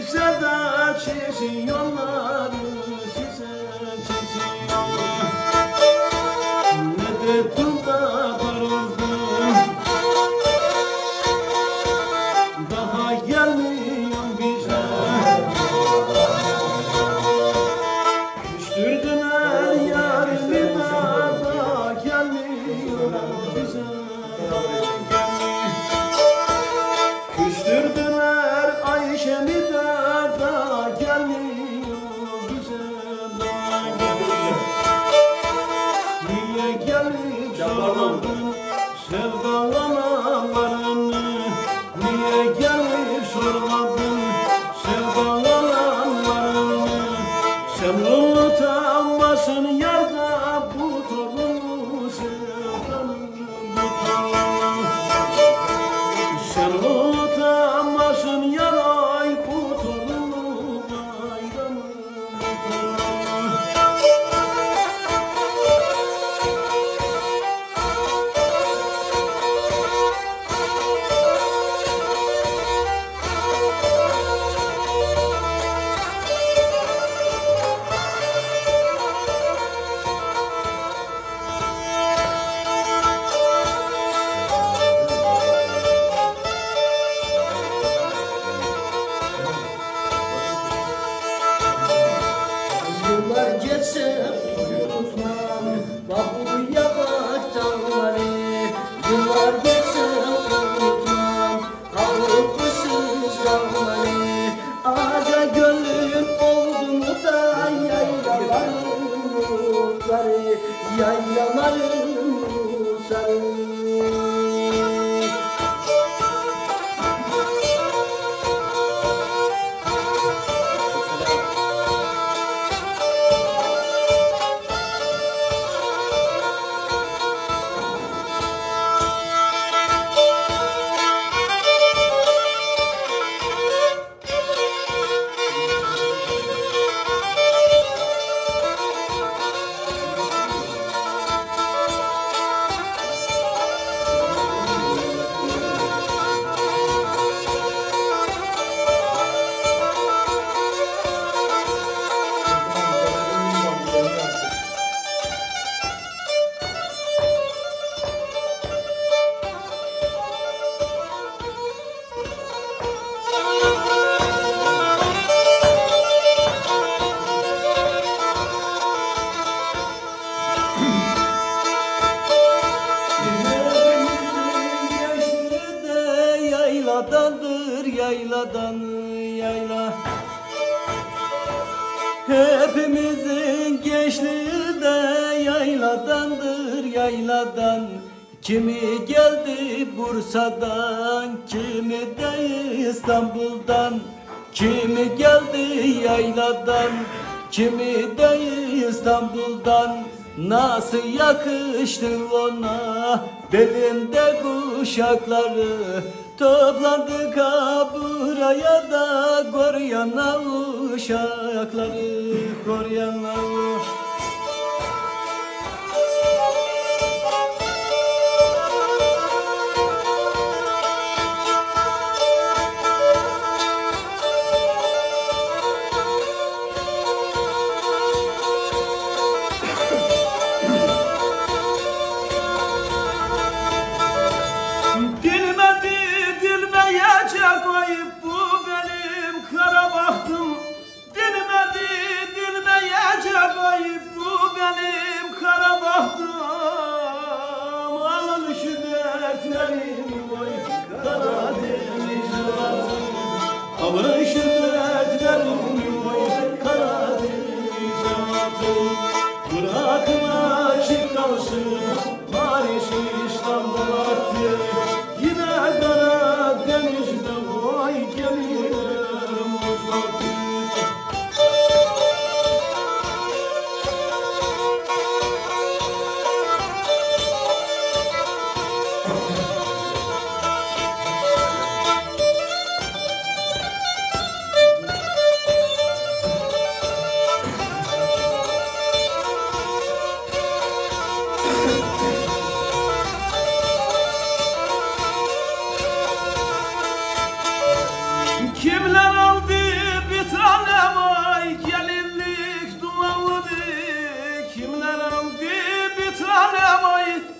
Gitse de çizin yollar sun Hepimizin gençliği de yayladandır yayladan. Kimi geldi Bursa'dan, kimi de İstanbul'dan. Kimi geldi yayladan, kimi de İstanbul'dan. Nasıl yakıştı ona? Belinde kuşakları Toplandı kaburaya da koruyan uşakları Koruyan uşakları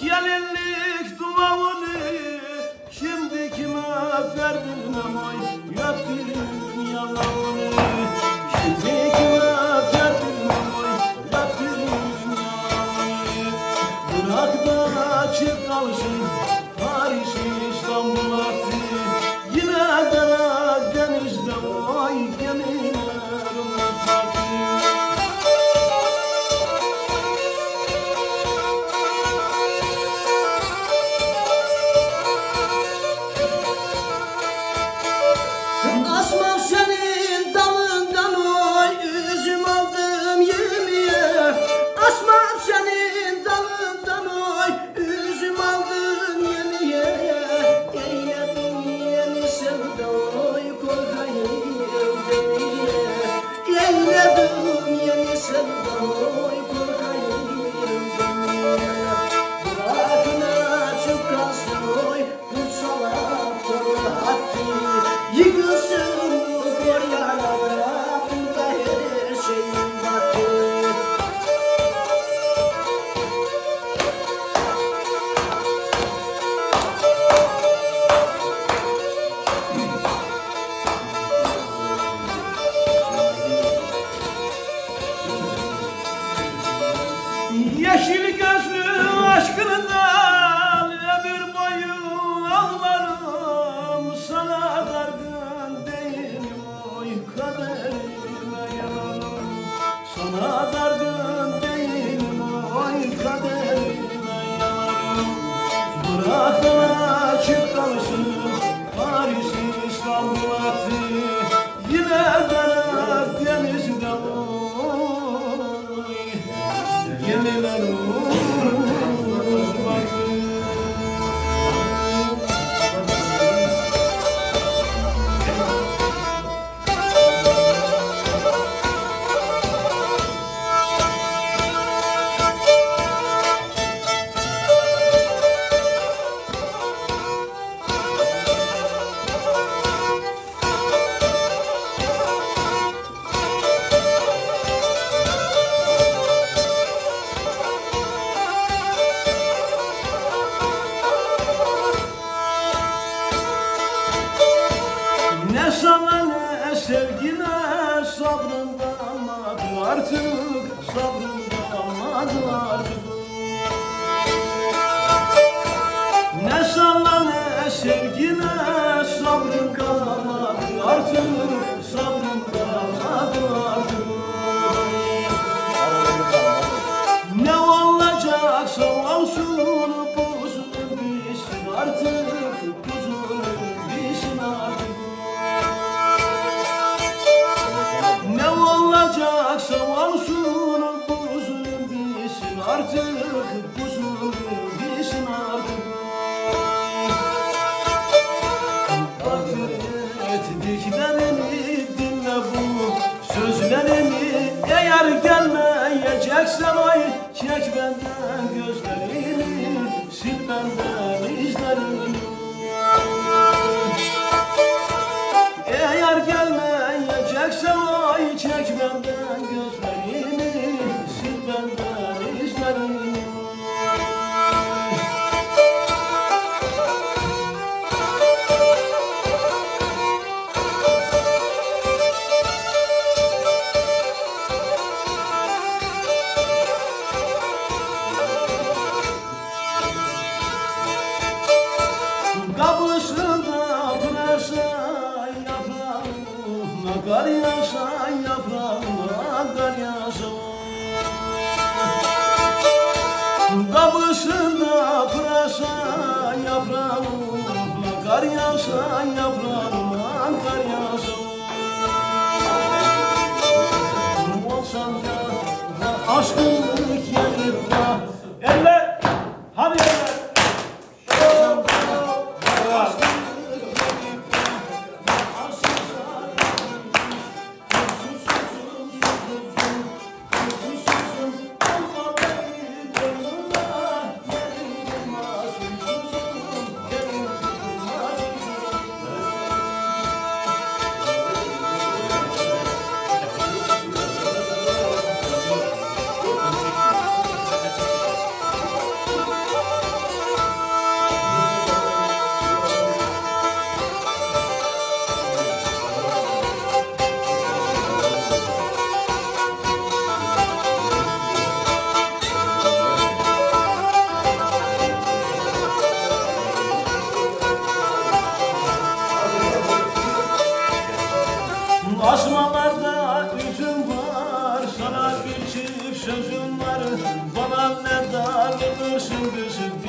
gelinlik dumanı Şimdi kime verdim oy? Yaptım yalanını. Ramazan batır sabrımda Kar yağsa yaprağıma kar yağsa Kapısında pırasa yaprağıma Kar yağsa yaprağıma kar yağsa Olsan da aşkım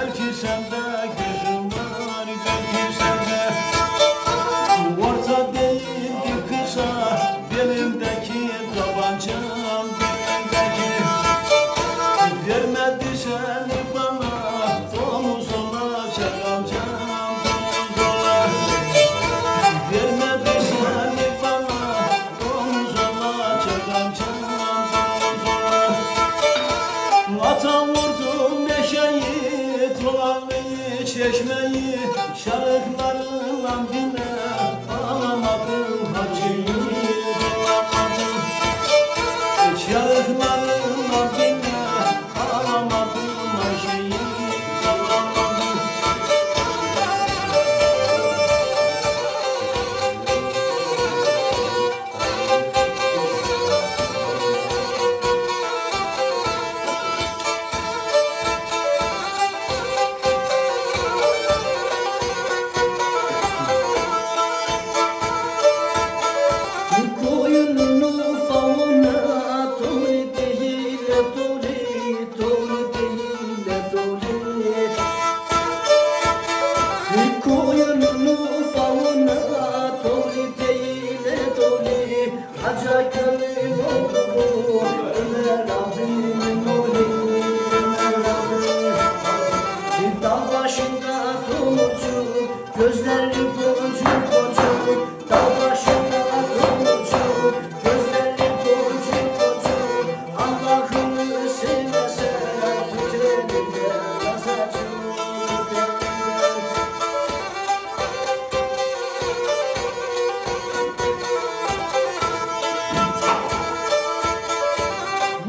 belki senden Love. Gözleri korucu kocu Dağ başında kurucu Gözleri korucu kocu Allah'ını sevmesen Tut elinde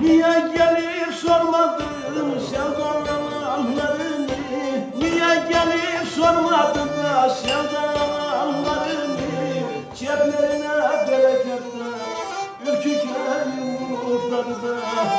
Niye gelip sormadın sevdalarını Niye gelip sormadın? yaşayanların ceplerine bereket de ürkük elin kurtları